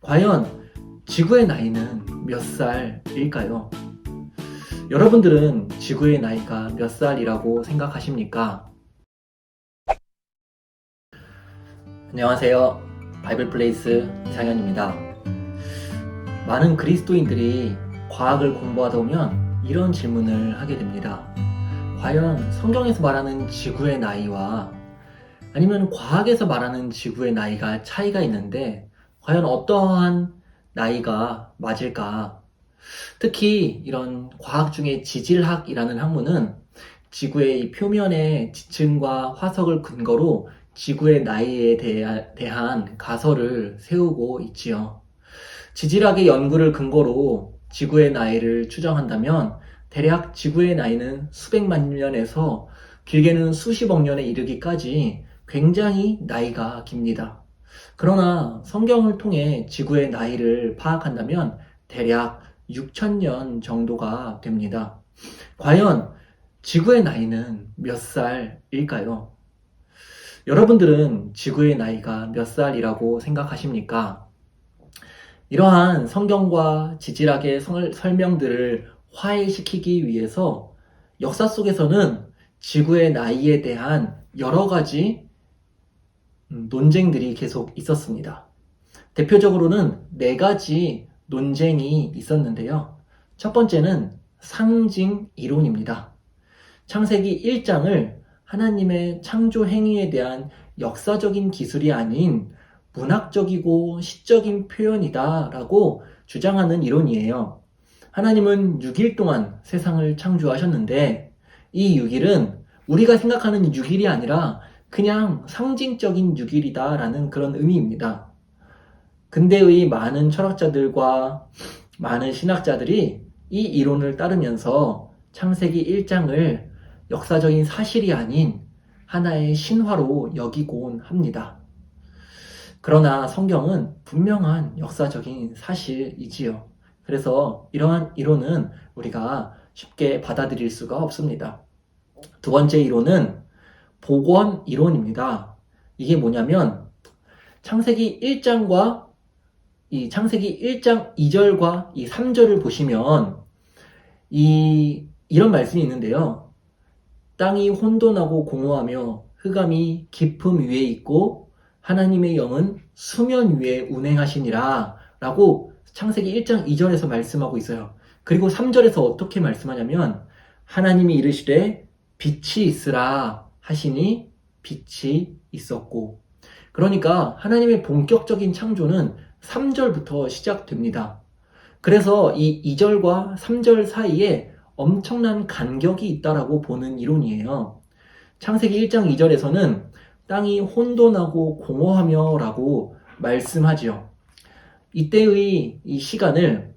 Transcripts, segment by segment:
과연 지구의 나이는 몇 살일까요? 여러분들은 지구의 나이가 몇 살이라고 생각하십니까? 안녕하세요. 바이블 플레이스 이상현입니다. 많은 그리스도인들이 과학을 공부하다 보면 이런 질문을 하게 됩니다. 과연 성경에서 말하는 지구의 나이와 아니면 과학에서 말하는 지구의 나이가 차이가 있는데 과연 어떠한 나이가 맞을까? 특히 이런 과학 중에 지질학이라는 학문은 지구의 이 표면의 지층과 화석을 근거로 지구의 나이에 대한 가설을 세우고 있지요. 지질학의 연구를 근거로 지구의 나이를 추정한다면 대략 지구의 나이는 수백만 년에서 길게는 수십억 년에 이르기까지 굉장히 나이가 깁니다. 그러나 성경을 통해 지구의 나이를 파악한다면 대략 6천년 정도가 됩니다. 과연 지구의 나이는 몇 살일까요? 여러분들은 지구의 나이가 몇 살이라고 생각하십니까? 이러한 성경과 지질학의 설- 설명들을 화해시키기 위해서 역사 속에서는 지구의 나이에 대한 여러 가지 음, 논쟁들이 계속 있었습니다. 대표적으로는 네 가지 논쟁이 있었는데요. 첫 번째는 상징 이론입니다. 창세기 1장을 하나님의 창조 행위에 대한 역사적인 기술이 아닌 문학적이고 시적인 표현이다라고 주장하는 이론이에요. 하나님은 6일 동안 세상을 창조하셨는데 이 6일은 우리가 생각하는 6일이 아니라 그냥 상징적인 6일이다라는 그런 의미입니다. 근대의 많은 철학자들과 많은 신학자들이 이 이론을 따르면서 창세기 1장을 역사적인 사실이 아닌 하나의 신화로 여기곤 합니다. 그러나 성경은 분명한 역사적인 사실이지요. 그래서 이러한 이론은 우리가 쉽게 받아들일 수가 없습니다. 두 번째 이론은 복원 이론입니다. 이게 뭐냐면 창세기 1장과 이 창세기 1장 2절과 이 3절을 보시면 이 이런 말씀이 있는데요. 땅이 혼돈하고 공허하며 흑암이 깊음 위에 있고 하나님의 영은 수면 위에 운행하시니라 라고 창세기 1장 2절에서 말씀하고 있어요. 그리고 3절에서 어떻게 말씀하냐면 하나님이 이르시되 빛이 있으라 하시니 빛이 있었고 그러니까 하나님의 본격적인 창조는 3절부터 시작됩니다. 그래서 이 2절과 3절 사이에 엄청난 간격이 있다라고 보는 이론이에요. 창세기 1장 2절에서는 땅이 혼돈하고 공허하며 라고 말씀하지요. 이때의 이 시간을,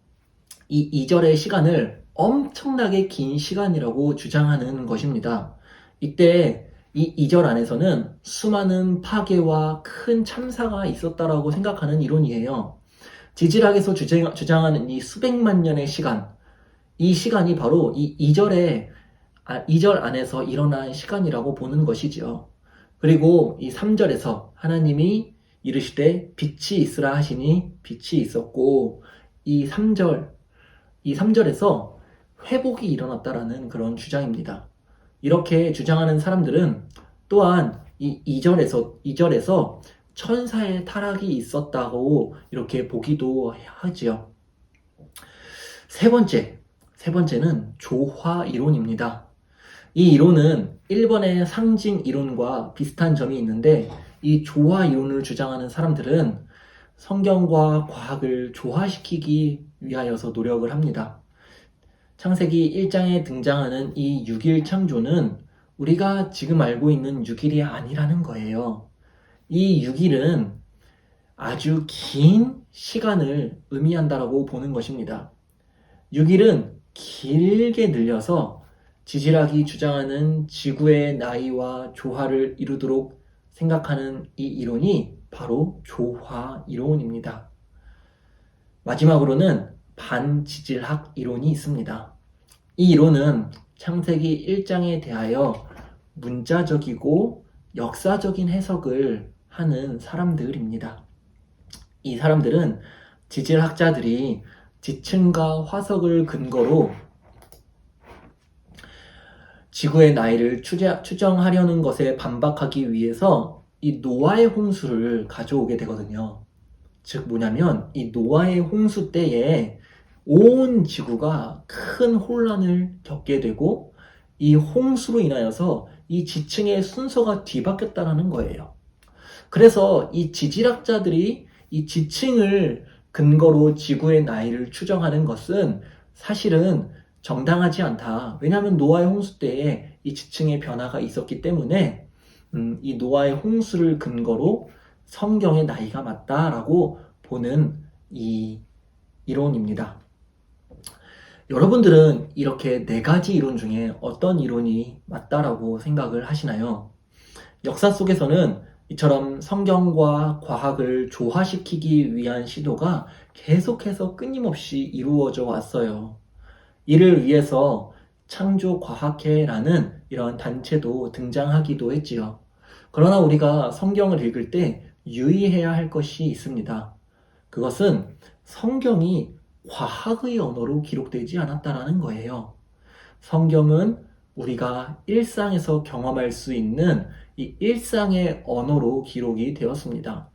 이 2절의 시간을 엄청나게 긴 시간이라고 주장하는 것입니다. 이때 이 2절 안에서는 수많은 파괴와 큰 참사가 있었다라고 생각하는 이론이에요. 지질학에서 주장- 주장 하는 이 수백만 년의 시간, 이 시간이 바로 이 2절에, 아, 2절 안에서 일어난 시간이라고 보는 것이지요. 그리고 이 3절에서 하나님이 이르시되 빛이 있으라 하시니 빛이 있었고, 이 3절, 이 3절에서 회복이 일어났다라는 그런 주장입니다. 이렇게 주장하는 사람들은 또한 이 2절에서, 2절에서 천사의 타락이 있었다고 이렇게 보기도 하지요. 세 번째, 세 번째는 조화 이론입니다. 이 이론은 1번의 상징 이론과 비슷한 점이 있는데 이 조화 이론을 주장하는 사람들은 성경과 과학을 조화시키기 위하여서 노력을 합니다. 창세기 1장에 등장하는 이 6일 창조는 우리가 지금 알고 있는 6일이 아니라는 거예요. 이 6일은 아주 긴 시간을 의미한다라고 보는 것입니다. 6일은 길게 늘려서 지질학이 주장하는 지구의 나이와 조화를 이루도록 생각하는 이 이론이 바로 조화 이론입니다. 마지막으로는 반지질학 이론이 있습니다. 이 이론은 창세기 1장에 대하여 문자적이고 역사적인 해석을 하는 사람들입니다. 이 사람들은 지질학자들이 지층과 화석을 근거로 지구의 나이를 추정하려는 것에 반박하기 위해서 이 노아의 홍수를 가져오게 되거든요. 즉 뭐냐면 이 노아의 홍수 때에 온 지구가 큰 혼란을 겪게 되고 이 홍수로 인하여서 이 지층의 순서가 뒤바뀌었다는 거예요. 그래서 이 지질학자들이 이 지층을 근거로 지구의 나이를 추정하는 것은 사실은 정당하지 않다. 왜냐하면 노아의 홍수 때에 이 지층의 변화가 있었기 때문에 음, 이 노아의 홍수를 근거로 성경의 나이가 맞다라고 보는 이 이론입니다. 여러분들은 이렇게 네 가지 이론 중에 어떤 이론이 맞다라고 생각을 하시나요? 역사 속에서는 이처럼 성경과 과학을 조화시키기 위한 시도가 계속해서 끊임없이 이루어져 왔어요. 이를 위해서 창조과학회라는 이런 단체도 등장하기도 했지요. 그러나 우리가 성경을 읽을 때 유의해야 할 것이 있습니다. 그것은 성경이 과학의 언어로 기록되지 않았다라는 거예요. 성경은 우리가 일상에서 경험할 수 있는 이 일상의 언어로 기록이 되었습니다.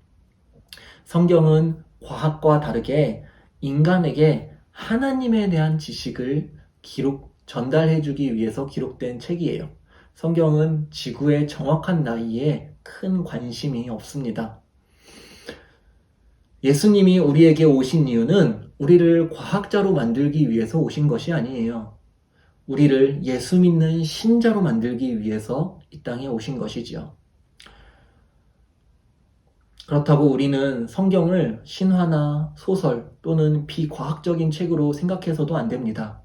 성경은 과학과 다르게 인간에게 하나님에 대한 지식을 기록, 전달해 주기 위해서 기록된 책이에요. 성경은 지구의 정확한 나이에 큰 관심이 없습니다. 예수님이 우리에게 오신 이유는 우리를 과학자로 만들기 위해서 오신 것이 아니에요. 우리를 예수 믿는 신자로 만들기 위해서 이 땅에 오신 것이지요. 그렇다고 우리는 성경을 신화나 소설 또는 비과학적인 책으로 생각해서도 안 됩니다.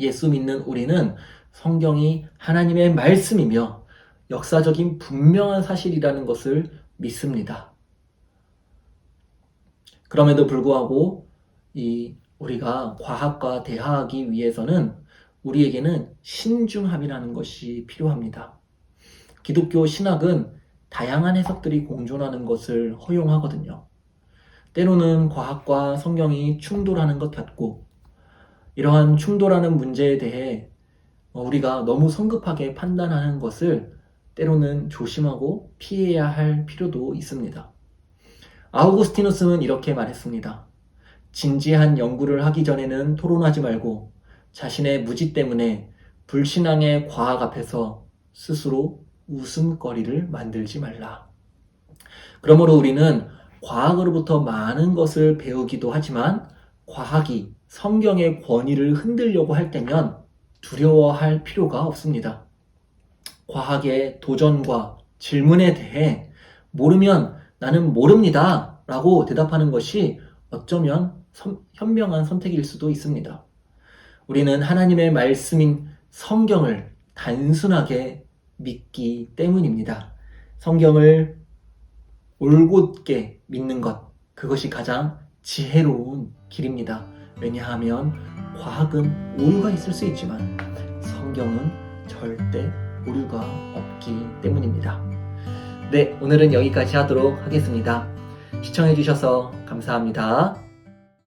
예수 믿는 우리는 성경이 하나님의 말씀이며 역사적인 분명한 사실이라는 것을 믿습니다. 그럼에도 불구하고 이 우리가 과학과 대화하기 위해서는 우리에게는 신중함이라는 것이 필요합니다. 기독교 신학은 다양한 해석들이 공존하는 것을 허용하거든요. 때로는 과학과 성경이 충돌하는 것 같고, 이러한 충돌하는 문제에 대해 우리가 너무 성급하게 판단하는 것을 때로는 조심하고 피해야 할 필요도 있습니다. 아우구스티누스는 이렇게 말했습니다. 진지한 연구를 하기 전에는 토론하지 말고 자신의 무지 때문에 불신앙의 과학 앞에서 스스로 웃음거리를 만들지 말라. 그러므로 우리는 과학으로부터 많은 것을 배우기도 하지만 과학이 성경의 권위를 흔들려고 할 때면 두려워할 필요가 없습니다. 과학의 도전과 질문에 대해 모르면 나는 모릅니다. 라고 대답하는 것이 어쩌면 선- 현명한 선택일 수도 있습니다. 우리는 하나님의 말씀인 성경을 단순하게 믿기 때문입니다. 성경을 올곧게 믿는 것, 그것이 가장 지혜로운 길입니다. 왜냐하면 과학은 오류가 있을 수 있지만 성경은 절대 오류가 없기 때문입니다. 네, 오늘은 여기까지 하도록 하겠습니다. 시청해주셔서 감사합니다.